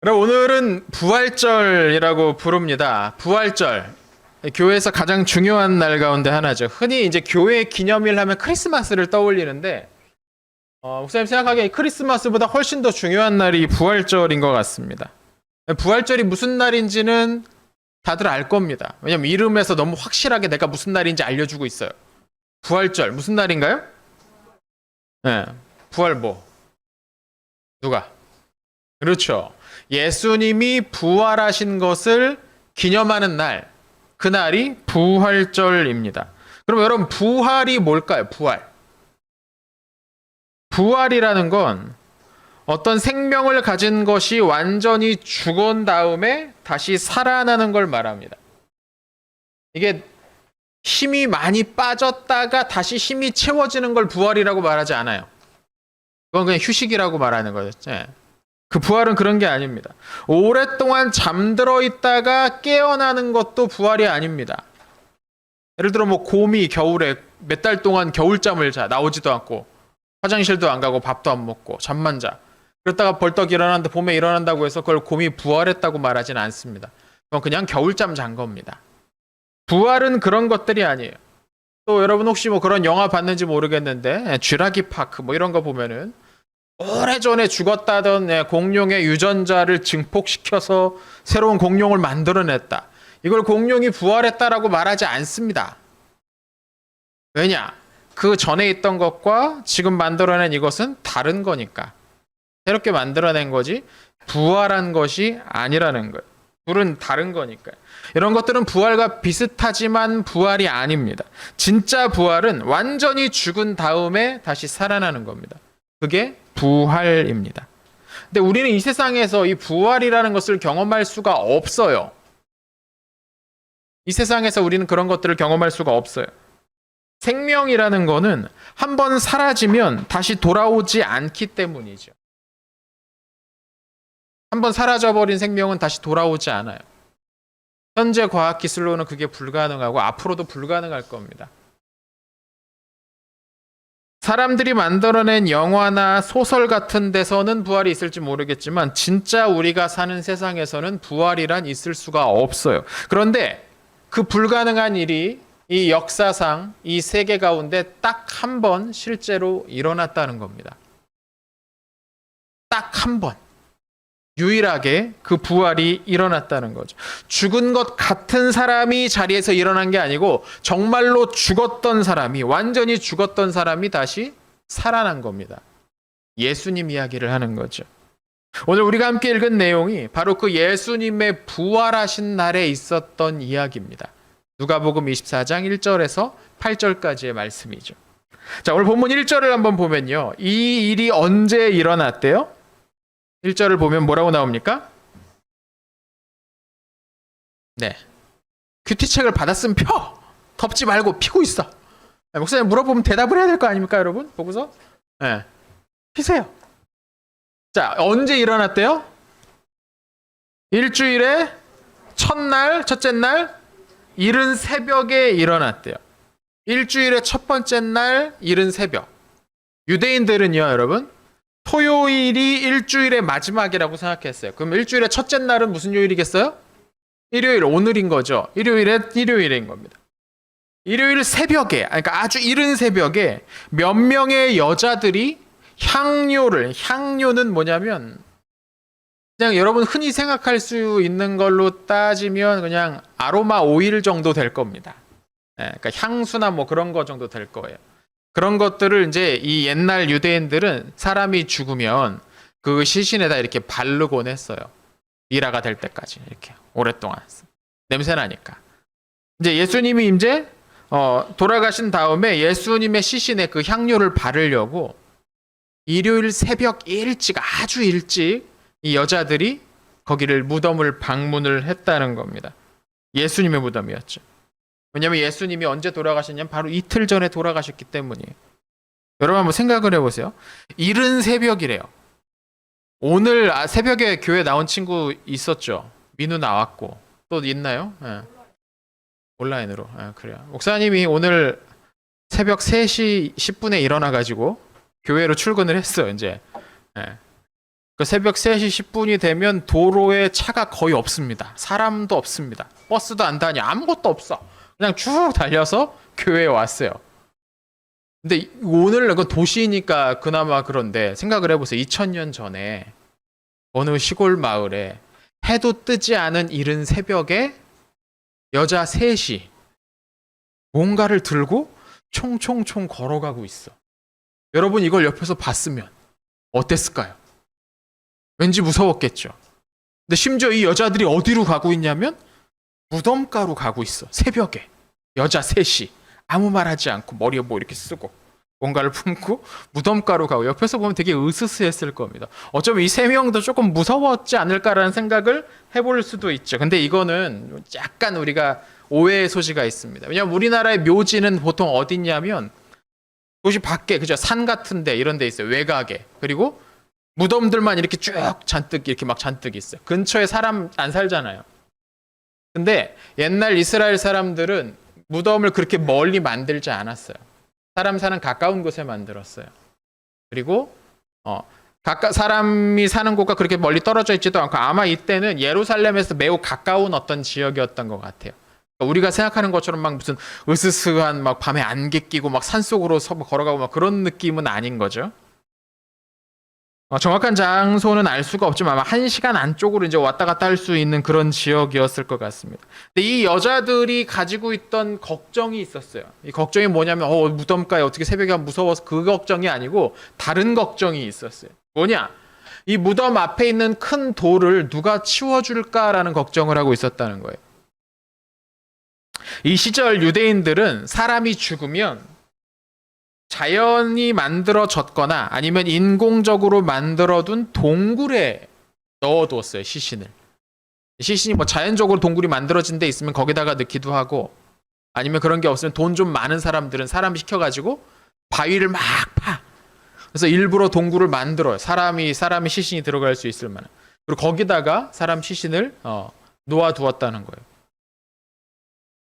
그럼 오늘은 부활절이라고 부릅니다. 부활절. 교회에서 가장 중요한 날 가운데 하나죠. 흔히 이제 교회 기념일 하면 크리스마스를 떠올리는데, 어, 목사님 생각하기에 크리스마스보다 훨씬 더 중요한 날이 부활절인 것 같습니다. 부활절이 무슨 날인지는 다들 알 겁니다. 왜냐면 이름에서 너무 확실하게 내가 무슨 날인지 알려주고 있어요. 부활절, 무슨 날인가요? 네, 부활 뭐? 누가? 그렇죠. 예수님이 부활하신 것을 기념하는 날, 그날이 부활절입니다. 그럼 여러분, 부활이 뭘까요? 부활. 부활이라는 건 어떤 생명을 가진 것이 완전히 죽은 다음에 다시 살아나는 걸 말합니다. 이게 힘이 많이 빠졌다가 다시 힘이 채워지는 걸 부활이라고 말하지 않아요. 그건 그냥 휴식이라고 말하는 거죠. 예. 그 부활은 그런 게 아닙니다. 오랫동안 잠들어 있다가 깨어나는 것도 부활이 아닙니다. 예를 들어 뭐 곰이 겨울에 몇 달 동안 겨울잠을 자 나오지도 않고 화장실도 안 가고 밥도 안 먹고 잠만 자. 그러다가 벌떡 일어났는데 봄에 일어난다고 해서 그걸 곰이 부활했다고 말하진 않습니다. 그건 그냥 겨울잠 잔 겁니다. 부활은 그런 것들이 아니에요. 또 여러분 혹시 뭐 그런 영화 봤는지 모르겠는데 쥐라기 파크 뭐 이런 거 보면은 오래전에 죽었다던 예, 공룡의 유전자를 증폭시켜서 새로운 공룡을 만들어냈다. 이걸 공룡이 부활했다라고 말하지 않습니다. 왜냐? 그 전에 있던 것과 지금 만들어낸 이것은 다른 거니까. 새롭게 만들어낸 거지 부활한 것이 아니라는 거예요. 둘은 다른 거니까요. 이런 것들은 부활과 비슷하지만 부활이 아닙니다. 진짜 부활은 완전히 죽은 다음에 다시 살아나는 겁니다. 그게 부활입니다. 근데 우리는 이 세상에서 이 부활이라는 것을 경험할 수가 없어요. 이 세상에서 우리는 그런 것들을 경험할 수가 없어요. 생명이라는 거는 한 번 사라지면 다시 돌아오지 않기 때문이죠. 한 번 사라져버린 생명은 다시 돌아오지 않아요. 현재 과학기술로는 그게 불가능하고 앞으로도 불가능할 겁니다. 사람들이 만들어낸 영화나 소설 같은 데서는 부활이 있을지 모르겠지만 진짜 우리가 사는 세상에서는 부활이란 있을 수가 없어요. 그런데 그 불가능한 일이 이 역사상 이 세계 가운데 딱 한 번 실제로 일어났다는 겁니다. 딱 한 번. 유일하게 그 부활이 일어났다는 거죠. 죽은 것 같은 사람이 자리에서 일어난 게 아니고 정말로 죽었던 사람이 완전히 죽었던 사람이 다시 살아난 겁니다. 예수님 이야기를 하는 거죠. 오늘 우리가 함께 읽은 내용이 바로 그 예수님의 부활하신 날에 있었던 이야기입니다. 누가복음 24장 1절에서 8절까지의 말씀이죠. 자, 오늘 본문 1절을 한번 보면요. 이 일이 언제 일어났대요? 1절을 보면 뭐라고 나옵니까? 네. 큐티책을 받았으면 펴! 덮지 말고 피고 있어. 네, 목사님 물어보면 대답을 해야 될 거 아닙니까, 여러분? 보고서? 네. 피세요. 자, 언제 일어났대요? 일주일에 첫날, 첫째 날, 이른 새벽에 일어났대요. 일주일의 첫 번째 날, 이른 새벽. 유대인들은요, 여러분, 토요일이 일주일의 마지막이라고 생각했어요. 그럼 일주일의 첫째 날은 무슨 요일이겠어요? 일요일, 오늘인 거죠. 일요일에 일요일인 겁니다. 일요일 새벽에, 그러니까 아주 이른 새벽에 몇 명의 여자들이 향료를, 향료는 뭐냐면 그냥 여러분 흔히 생각할 수 있는 걸로 따지면 그냥 아로마 오일 정도 될 겁니다. 예, 그러니까 향수나 뭐 그런 거 정도 될 거예요. 그런 것들을 이제 이 옛날 유대인들은 사람이 죽으면 그 시신에다 이렇게 바르곤 했어요. 미라가 될 때까지 이렇게 오랫동안 냄새 나니까. 이제 예수님이 이제 어, 돌아가신 다음에 예수님의 시신에 그 향료를 바르려고 일요일 새벽 일찍 아주 일찍 이 여자들이 거기를 무덤을 방문을 했다는 겁니다. 예수님의 무덤이었죠. 왜냐하면 예수님이 언제 돌아가셨냐면 바로 이틀 전에 돌아가셨기 때문이에요. 여러분 한번 생각을 해보세요. 이른 새벽이래요. 오늘 아, 새벽에 교회 나온 친구 있었죠. 민우 나왔고 또 있나요? 예. 온라인으로. 예, 그래요. 목사님이 오늘 새벽 3시 10분에 일어나가지고 교회로 출근을 했어요. 이제 예. 그 새벽 3시 10분이 되면 도로에 차가 거의 없습니다. 사람도 없습니다. 버스도 안 다녀. 아무것도 없어. 그냥 쭉 달려서 교회에 왔어요. 근데 이- 오늘 그 도시니까 그나마 그런데 생각을 해보세요. 2000년 전에 어느 시골 마을에 해도 뜨지 않은 이른 새벽에 여자 셋이 뭔가를 들고 총총총 걸어가고 있어. 여러분 이걸 옆에서 봤으면 어땠을까요? 왠지 무서웠겠죠. 근데 심지어 이 여자들이 어디로 가고 있냐면 무덤가로 가고 있어. 새벽에 여자 셋이 아무 말 하지 않고 머리에 뭐 이렇게 쓰고 뭔가를 품고 무덤가로 가고 옆에서 보면 되게 으스스했을 겁니다. 어쩌면 이 세 명도 조금 무서웠지 않을까라는 생각을 해볼 수도 있죠. 근데 이거는 약간 우리가 오해의 소지가 있습니다. 왜냐하면 우리나라의 묘지는 보통 어딨냐면 도시 밖에 그죠 산 같은데 이런 데 있어요 외곽에 그리고 무덤들만 이렇게 쭉 잔뜩 이렇게 막 잔뜩 있어요. 근처에 사람 안 살잖아요. 근데 옛날 이스라엘 사람들은 무덤을 그렇게 멀리 만들지 않았어요. 사람 사는 가까운 곳에 만들었어요. 그리고 어 가까 사람이 사는 곳과 그렇게 멀리 떨어져 있지도 않고 아마 이때는 예루살렘에서 매우 가까운 어떤 지역이었던 것 같아요. 그러니까 우리가 생각하는 것처럼 막 무슨 으스스한 막 밤에 안개 끼고 막 산속으로 서 걸어가고 막 그런 느낌은 아닌 거죠. 어, 정확한 장소는 알 수가 없지만 아마 한 시간 안쪽으로 이제 왔다 갔다 할 수 있는 그런 지역이었을 것 같습니다. 근데 이 여자들이 가지고 있던 걱정이 있었어요. 이 걱정이 뭐냐면 어 무덤가에 어떻게 새벽에 무서워서 그 걱정이 아니고 다른 걱정이 있었어요. 뭐냐? 이 무덤 앞에 있는 큰 돌을 누가 치워줄까라는 걱정을 하고 있었다는 거예요. 이 시절 유대인들은 사람이 죽으면 자연이 만들어졌거나 아니면 인공적으로 만들어둔 동굴에 넣어두었어요 시신을. 시신이 뭐 자연적으로 동굴이 만들어진 데 있으면 거기다가 넣기도 하고 아니면 그런 게 없으면 돈 좀 많은 사람들은 사람 시켜가지고 바위를 막 파. 그래서 일부러 동굴을 만들어요. 사람이 사람이 시신이 들어갈 수 있을 만한. 그리고 거기다가 사람 시신을 어, 놓아두었다는 거예요.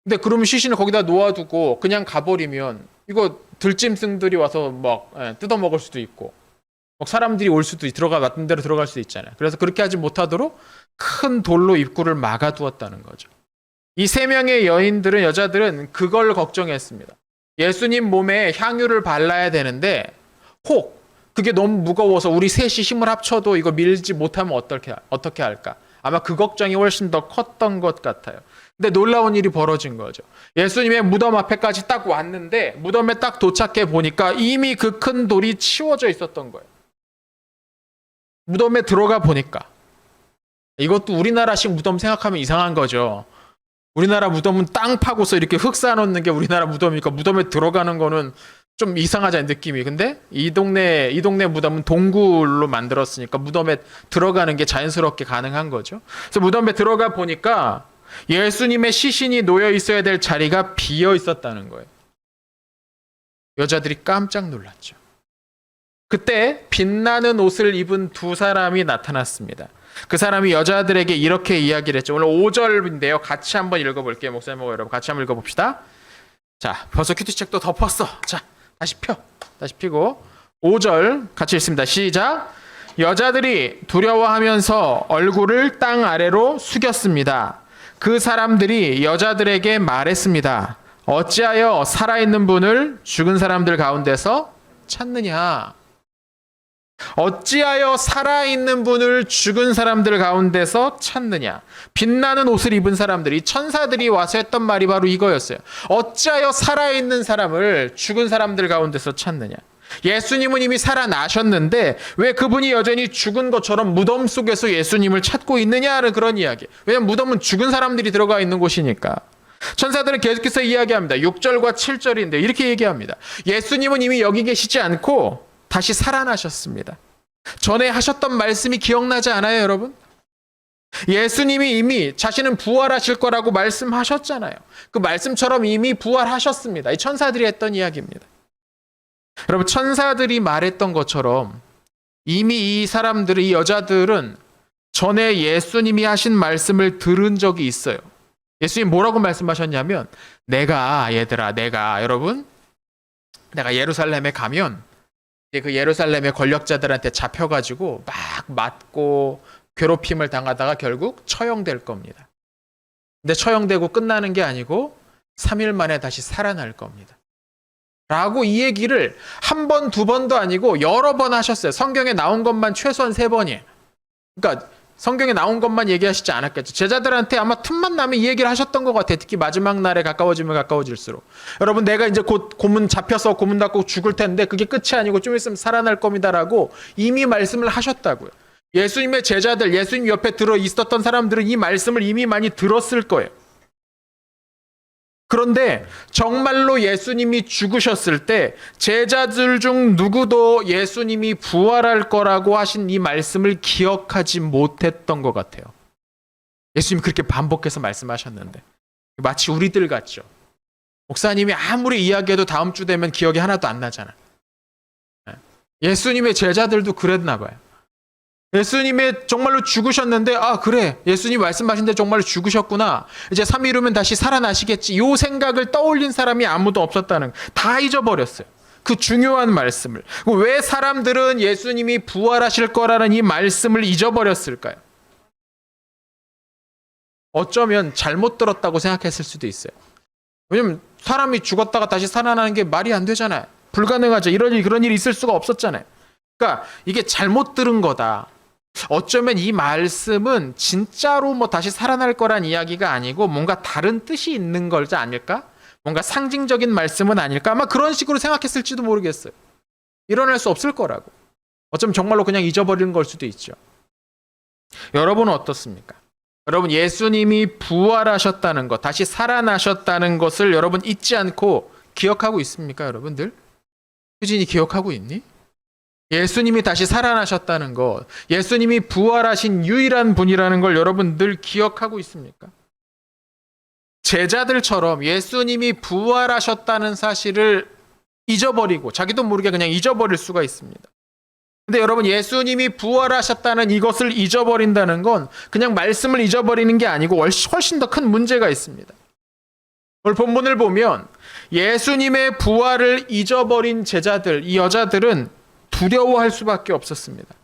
근데 그러면 시신을 거기다 놓아두고 그냥 가버리면 이거 들짐승들이 와서 막 예, 뜯어 먹을 수도 있고 막 사람들이 올 수도 있- 들어가 맞는 대로 들어갈 수도 있잖아요. 그래서 그렇게 하지 못하도록 큰 돌로 입구를 막아두었다는 거죠. 이 세 명의 여인들은 여자들은 그걸 걱정했습니다. 예수님 몸에 향유를 발라야 되는데 혹 그게 너무 무거워서 우리 셋이 힘을 합쳐도 이거 밀지 못하면 어떻게 어떻게 할까? 아마 그 걱정이 훨씬 더 컸던 것 같아요. 근데 놀라운 일이 벌어진 거죠. 예수님의 무덤 앞에까지 딱 왔는데 무덤에 딱 도착해 보니까 이미 그 큰 돌이 치워져 있었던 거예요. 무덤에 들어가 보니까 이것도 우리나라식 무덤 생각하면 이상한 거죠. 우리나라 무덤은 땅 파고서 이렇게 흙 쌓아놓는 게 우리나라 무덤이니까 무덤에 들어가는 거는 좀 이상하잖아요 느낌이. 근데 이 동네 이 동네 무덤은 동굴로 만들었으니까 무덤에 들어가는 게 자연스럽게 가능한 거죠. 그래서 무덤에 들어가 보니까 예수님의 시신이 놓여 있어야 될 자리가 비어 있었다는 거예요. 여자들이 깜짝 놀랐죠. 그때 빛나는 옷을 입은 두 사람이 나타났습니다. 그 사람이 여자들에게 이렇게 이야기를 했죠. 오늘 5절인데요. 같이 한번 읽어볼게요. 목사님하고 여러분 같이 한번 읽어봅시다. 자, 벌써 큐티책도 덮었어. 자, 다시 펴. 다시 피고 5절 같이 읽습니다. 시작. 여자들이 두려워하면서 얼굴을 땅 아래로 숙였습니다. 그 사람들이 여자들에게 말했습니다. 어찌하여 살아있는 분을 죽은 사람들 가운데서 찾느냐? 어찌하여 살아있는 분을 죽은 사람들 가운데서 찾느냐? 빛나는 옷을 입은 사람들이 천사들이 와서 했던 말이 바로 이거였어요. 어찌하여 살아있는 사람을 죽은 사람들 가운데서 찾느냐? 예수님은 이미 살아나셨는데 왜 그분이 여전히 죽은 것처럼 무덤 속에서 예수님을 찾고 있느냐는 그런 이야기. 왜냐면 무덤은 죽은 사람들이 들어가 있는 곳이니까. 천사들은 계속해서 이야기합니다. 6절과 7절인데 이렇게 얘기합니다. 예수님은 이미 여기 계시지 않고 다시 살아나셨습니다. 전에 하셨던 말씀이 기억나지 않아요, 여러분? 예수님이 이미 자신은 부활하실 거라고 말씀하셨잖아요. 그 말씀처럼 이미 부활하셨습니다. 이 천사들이 했던 이야기입니다. 여러분, 천사들이 말했던 것처럼 이미 이 사람들, 이 여자들은 전에 예수님이 하신 말씀을 들은 적이 있어요. 예수님 뭐라고 말씀하셨냐면, 내가, 얘들아, 내가, 여러분, 내가 예루살렘에 가면 그 예루살렘의 권력자들한테 잡혀가지고 막 맞고 괴롭힘을 당하다가 결국 처형될 겁니다. 근데 처형되고 끝나는 게 아니고 3일 만에 다시 살아날 겁니다. 라고 이 얘기를 한 번, 두 번도 아니고 여러 번 하셨어요. 성경에 나온 것만 최소한 세 번이에요. 그러니까 성경에 나온 것만 얘기하시지 않았겠죠. 제자들한테 아마 틈만 나면 이 얘기를 하셨던 것 같아요. 특히 마지막 날에 가까워지면 가까워질수록. 여러분, 내가 이제 곧 고문 잡혀서 고문 받고 죽을 텐데 그게 끝이 아니고 좀 있으면 살아날 겁니다라고 이미 말씀을 하셨다고요. 예수님의 제자들, 예수님 옆에 들어 있었던 사람들은 이 말씀을 이미 많이 들었을 거예요. 그런데 정말로 예수님이 죽으셨을 때 제자들 중 누구도 예수님이 부활할 거라고 하신 이 말씀을 기억하지 못했던 것 같아요. 예수님 그렇게 반복해서 말씀하셨는데 마치 우리들 같죠. 목사님이 아무리 이야기해도 다음 주 되면 기억이 하나도 안 나잖아. 예수님의 제자들도 그랬나 봐요. 예수님의 정말로 죽으셨는데 아 그래. 예수님 말씀하신 데 정말로 죽으셨구나. 이제 3일 후면 다시 살아나시겠지. 요 생각을 떠올린 사람이 아무도 없었다는 거. 다 잊어버렸어요. 그 중요한 말씀을. 왜 사람들은 예수님이 부활하실 거라는 이 말씀을 잊어버렸을까요? 어쩌면 잘못 들었다고 생각했을 수도 있어요. 왜냐면 사람이 죽었다가 다시 살아나는 게 말이 안 되잖아요. 불가능하죠. 이런 일 그런 일이 있을 수가 없었잖아요. 그러니까 이게 잘못 들은 거다 어쩌면 이 말씀은 진짜로 뭐 다시 살아날 거란 이야기가 아니고 뭔가 다른 뜻이 있는 걸지 아닐까? 뭔가 상징적인 말씀은 아닐까? 아마 그런 식으로 생각했을지도 모르겠어요. 일어날 수 없을 거라고. 어쩌면 정말로 그냥 잊어버린 걸 수도 있죠. 여러분은 어떻습니까? 여러분 예수님이 부활하셨다는 것, 다시 살아나셨다는 것을 여러분 잊지 않고 기억하고 있습니까, 여러분들? 효진이 기억하고 있니? 예수님이 다시 살아나셨다는 것, 예수님이 부활하신 유일한 분이라는 걸 여러분 늘 기억하고 있습니까? 제자들처럼 예수님이 부활하셨다는 사실을 잊어버리고 자기도 모르게 그냥 잊어버릴 수가 있습니다. 근데 여러분 예수님이 부활하셨다는 이것을 잊어버린다는 건 그냥 말씀을 잊어버리는 게 아니고 훨씬 더 큰 문제가 있습니다. 오늘 본문을 보면 예수님의 부활을 잊어버린 제자들, 이 여자들은 두려워할 수밖에 없었습니다.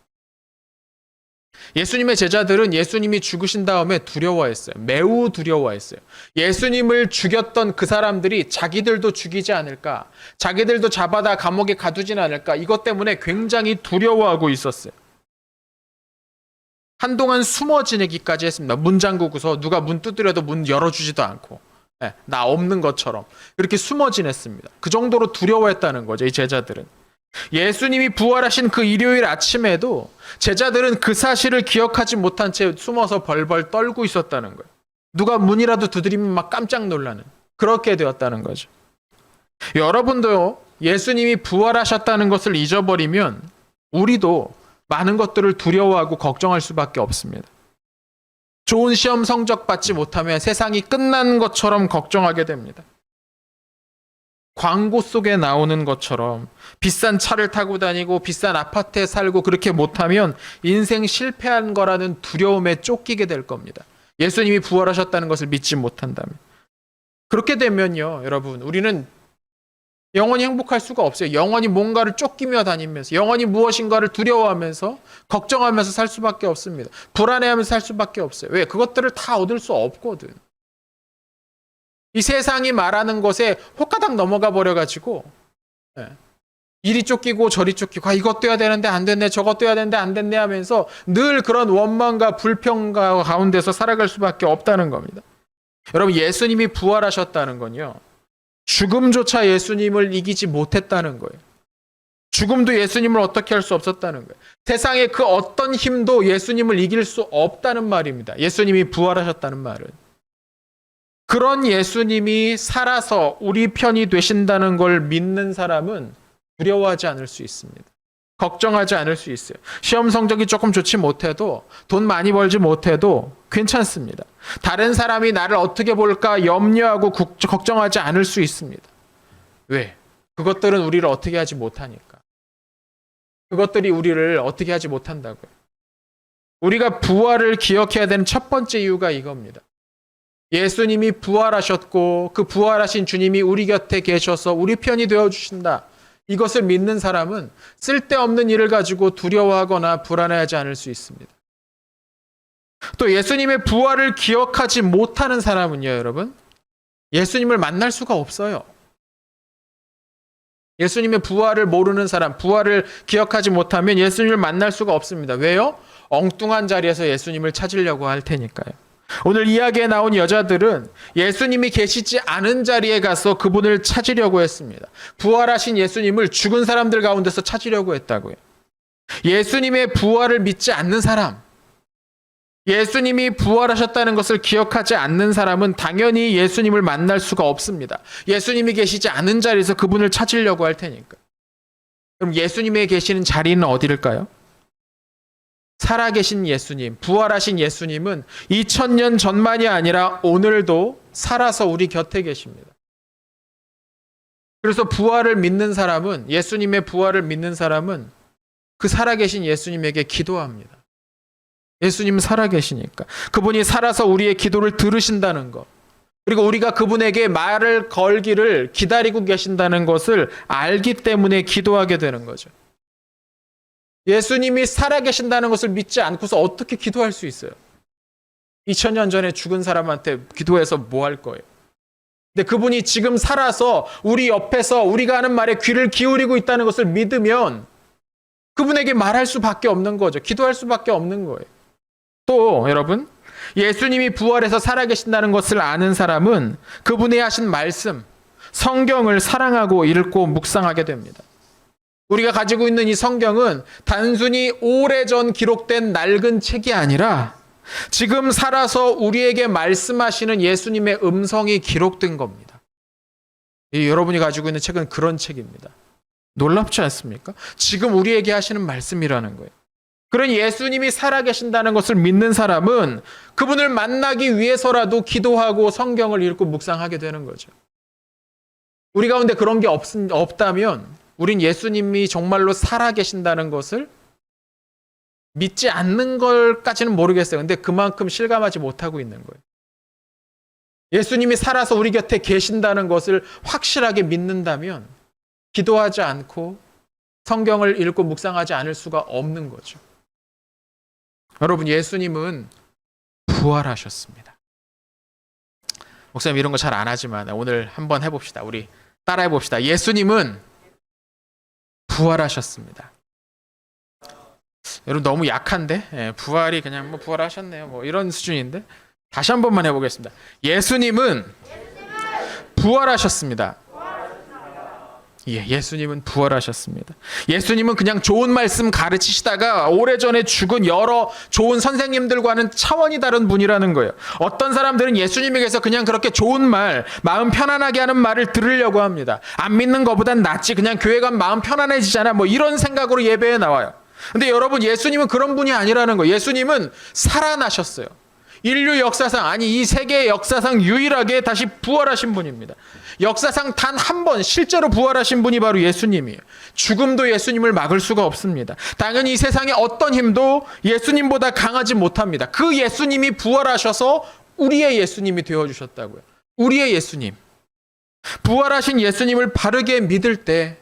예수님의 제자들은 예수님이 죽으신 다음에 두려워했어요. 매우 두려워했어요. 예수님을 죽였던 그 사람들이 자기들도 죽이지 않을까, 자기들도 잡아다 감옥에 가두진 않을까, 이것 때문에 굉장히 두려워하고 있었어요. 한동안 숨어 지내기까지 했습니다. 문 잠그고서 누가 문 두드려도 문 열어주지도 않고, 네, 나 없는 것처럼 그렇게 숨어 지냈습니다. 그 정도로 두려워했다는 거죠, 이 제자들은. 예수님이 부활하신 그 일요일 아침에도 제자들은 그 사실을 기억하지 못한 채 숨어서 벌벌 떨고 있었다는 거예요. 누가 문이라도 두드리면 막 깜짝 놀라는 그렇게 되었다는 거죠. 여러분도요, 예수님이 부활하셨다는 것을 잊어버리면 우리도 많은 것들을 두려워하고 걱정할 수밖에 없습니다. 좋은 시험 성적 받지 못하면 세상이 끝난 것처럼 걱정하게 됩니다. 광고 속에 나오는 것처럼 비싼 차를 타고 다니고 비싼 아파트에 살고 그렇게 못하면 인생 실패한 거라는 두려움에 쫓기게 될 겁니다. 예수님이 부활하셨다는 것을 믿지 못한다면. 그렇게 되면요, 여러분, 우리는 영원히 행복할 수가 없어요. 영원히 뭔가를 쫓기며 다니면서, 영원히 무엇인가를 두려워하면서, 걱정하면서 살 수밖에 없습니다. 불안해하면서 살 수밖에 없어요. 왜? 그것들을 다 얻을 수 없거든. 이 세상이 말하는 것에 호가닥 넘어가 버려가지고 예. 이리 쫓기고 저리 쫓기고 아, 이것도 해야 되는데 안 됐네 저것도 해야 되는데 안 됐네 하면서 늘 그런 원망과 불평과 가운데서 살아갈 수밖에 없다는 겁니다. 여러분 예수님이 부활하셨다는 건요. 죽음조차 예수님을 이기지 못했다는 거예요. 죽음도 예수님을 어떻게 할 수 없었다는 거예요. 세상의 그 어떤 힘도 예수님을 이길 수 없다는 말입니다. 예수님이 부활하셨다는 말은. 그런 예수님이 살아서 우리 편이 되신다는 걸 믿는 사람은 두려워하지 않을 수 있습니다. 걱정하지 않을 수 있어요. 시험 성적이 조금 좋지 못해도 돈 많이 벌지 못해도 괜찮습니다. 다른 사람이 나를 어떻게 볼까 염려하고 국, 걱정하지 않을 수 있습니다. 왜? 그것들은 우리를 어떻게 하지 못하니까. 그것들이 우리를 어떻게 하지 못한다고요. 우리가 부활을 기억해야 되는 첫 번째 이유가 이겁니다. 예수님이 부활하셨고 그 부활하신 주님이 우리 곁에 계셔서 우리 편이 되어 주신다. 이것을 믿는 사람은 쓸데없는 일을 가지고 두려워하거나 불안해하지 않을 수 있습니다. 또 예수님의 부활을 기억하지 못하는 사람은요, 여러분. 예수님을 만날 수가 없어요. 예수님의 부활을 모르는 사람, 부활을 기억하지 못하면 예수님을 만날 수가 없습니다. 왜요? 엉뚱한 자리에서 예수님을 찾으려고 할 테니까요. 오늘 이야기에 나온 여자들은 예수님이 계시지 않은 자리에 가서 그분을 찾으려고 했습니다. 부활하신 예수님을 죽은 사람들 가운데서 찾으려고 했다고요. 예수님의 부활을 믿지 않는 사람, 예수님이 부활하셨다는 것을 기억하지 않는 사람은 당연히 예수님을 만날 수가 없습니다. 예수님이 계시지 않은 자리에서 그분을 찾으려고 할 테니까. 그럼 예수님의 계시는 자리는 어디일까요? 살아계신 예수님, 부활하신 예수님은 2000년 전만이 아니라 오늘도 살아서 우리 곁에 계십니다. 그래서 부활을 믿는 사람은, 예수님의 부활을 믿는 사람은 그 살아계신 예수님에게 기도합니다. 예수님 살아계시니까. 그분이 살아서 우리의 기도를 들으신다는 것. 그리고 우리가 그분에게 말을 걸기를 기다리고 계신다는 것을 알기 때문에 기도하게 되는 거죠. 예수님이 살아계신다는 것을 믿지 않고서 어떻게 기도할 수 있어요? 2000년 전에 죽은 사람한테 기도해서 뭐 할 거예요? 근데 그분이 지금 살아서 우리 옆에서 우리가 하는 말에 귀를 기울이고 있다는 것을 믿으면 그분에게 말할 수밖에 없는 거죠. 기도할 수밖에 없는 거예요. 또 여러분 예수님이 부활해서 살아계신다는 것을 아는 사람은 그분의 하신 말씀, 성경을 사랑하고 읽고 묵상하게 됩니다. 우리가 가지고 있는 이 성경은 단순히 오래전 기록된 낡은 책이 아니라 지금 살아서 우리에게 말씀하시는 예수님의 음성이 기록된 겁니다. 이 여러분이 가지고 있는 책은 그런 책입니다. 놀랍지 않습니까? 지금 우리에게 하시는 말씀이라는 거예요. 그런 예수님이 살아계신다는 것을 믿는 사람은 그분을 만나기 위해서라도 기도하고 성경을 읽고 묵상하게 되는 거죠. 우리 가운데 그런 게 없, 없다면 우린 예수님이 정말로 살아계신다는 것을 믿지 않는 걸까지는 모르겠어요. 근데 그만큼 실감하지 못하고 있는 거예요. 예수님이 살아서 우리 곁에 계신다는 것을 확실하게 믿는다면 기도하지 않고 성경을 읽고 묵상하지 않을 수가 없는 거죠. 여러분, 예수님은 부활하셨습니다. 목사님 이런 거 잘 안 하지만 오늘 한번 해봅시다. 우리 따라 해 봅시다. 예수님은 부활하셨습니다. 여러분 너무 약한데 예, 부활이 그냥 뭐 부활하셨네요. 뭐 이런 수준인데 다시 한 번만 해보겠습니다. 예수님은 부활하셨습니다. 예, 예수님은 부활하셨습니다. 예수님은 그냥 좋은 말씀 가르치시다가 오래전에 죽은 여러 좋은 선생님들과는 차원이 다른 분이라는 거예요. 어떤 사람들은 예수님에게서 그냥 그렇게 좋은 말, 마음 편안하게 하는 말을 들으려고 합니다. 안 믿는 것보단 낫지. 그냥 교회 가면 마음 편안해지잖아. 뭐 이런 생각으로 예배에 나와요. 근데 여러분, 예수님은 그런 분이 아니라는 거예요. 예수님은 살아나셨어요. 인류 역사상, 아니, 이 세계 역사상 유일하게 다시 부활하신 분입니다. 역사상 단 한 번 실제로 부활하신 분이 바로 예수님이에요. 죽음도 예수님을 막을 수가 없습니다. 당연히 이 세상에 어떤 힘도 예수님보다 강하지 못합니다. 그 예수님이 부활하셔서 우리의 예수님이 되어 주셨다고요. 우리의 예수님. 부활하신 예수님을 바르게 믿을 때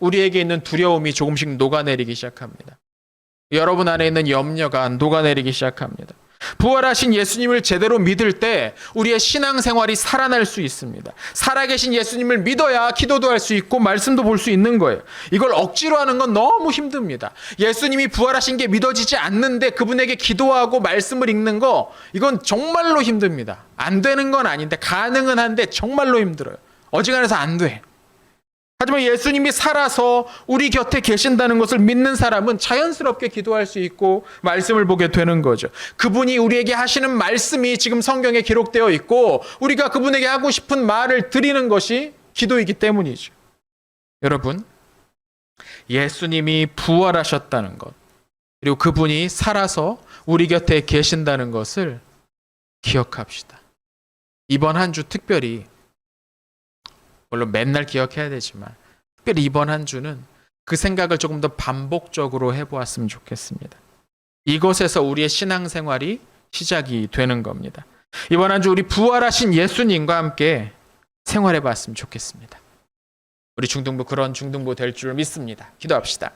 우리에게 있는 두려움이 조금씩 녹아내리기 시작합니다. 여러분 안에 있는 염려가 녹아내리기 시작합니다. 부활하신 예수님을 제대로 믿을 때 우리의 신앙생활이 살아날 수 있습니다. 살아계신 예수님을 믿어야 기도도 할 수 있고 말씀도 볼 수 있는 거예요. 이걸 억지로 하는 건 너무 힘듭니다. 예수님이 부활하신 게 믿어지지 않는데 그분에게 기도하고 말씀을 읽는 거 이건 정말로 힘듭니다. 안 되는 건 아닌데 가능은 한데 정말로 힘들어요. 어지간해서 안 돼. 하지만 예수님이 살아서 우리 곁에 계신다는 것을 믿는 사람은 자연스럽게 기도할 수 있고 말씀을 보게 되는 거죠. 그분이 우리에게 하시는 말씀이 지금 성경에 기록되어 있고 우리가 그분에게 하고 싶은 말을 드리는 것이 기도이기 때문이죠. 여러분, 예수님이 부활하셨다는 것, 그리고 그분이 살아서 우리 곁에 계신다는 것을 기억합시다. 이번 한 주 특별히 물론 맨날 기억해야 되지만 특별히 이번 한 주는 그 생각을 조금 더 반복적으로 해보았으면 좋겠습니다. 이것에서 우리의 신앙생활이 시작이 되는 겁니다. 이번 한 주 우리 부활하신 예수님과 함께 생활해 봤으면 좋겠습니다. 우리 우리 중등부 그런 중등부 될 줄 믿습니다. 기도합시다.